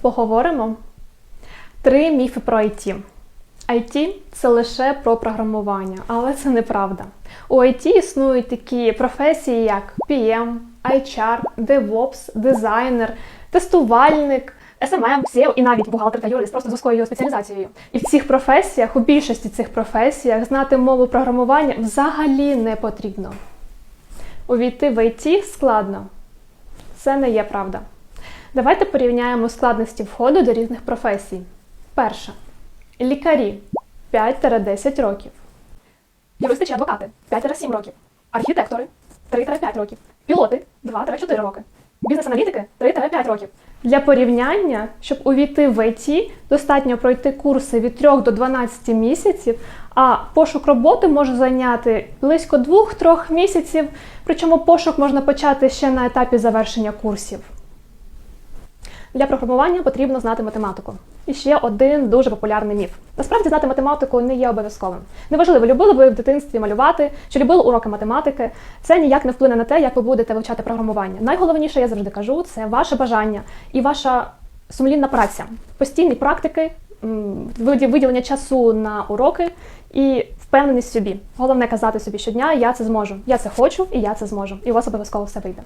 Поговоримо. Три міфи про IT. IT – це лише про програмування, але це неправда. У IT існують такі професії, як PM, HR, DevOps, дизайнер, тестувальник, SMM, SEO і навіть бухгалтер та юрист просто з вузькою спеціалізацією. І в цих професіях, у більшості цих професіях, знати мову програмування взагалі не потрібно. Увійти в IT складно. Це не є правда. Давайте порівняємо складності входу до різних професій. Перше. Лікарі 5-10 років. Юристи чи адвокати 5-7 років. Архітектори 3-5 років. Пілоти 2-4 роки. Бізнес-аналітики 3-5 років. Для порівняння, щоб увійти в IT, достатньо пройти курси від 3 до 12 місяців, а пошук роботи може зайняти близько 2-3 місяців, причому пошук можна почати ще на етапі завершення курсів. Для програмування потрібно знати математику. І ще один дуже популярний міф. Насправді знати математику не є обов'язковим. Неважливо, любили ви в дитинстві малювати чи любили уроки математики. Це ніяк не вплине на те, як ви будете вивчати програмування. Найголовніше, я завжди кажу, це ваше бажання і ваша сумлінна праця, постійні практики, виділення часу на уроки і впевненість в собі. Головне казати собі щодня, я це зможу, я це хочу і я це зможу. І у вас обов'язково все вийде.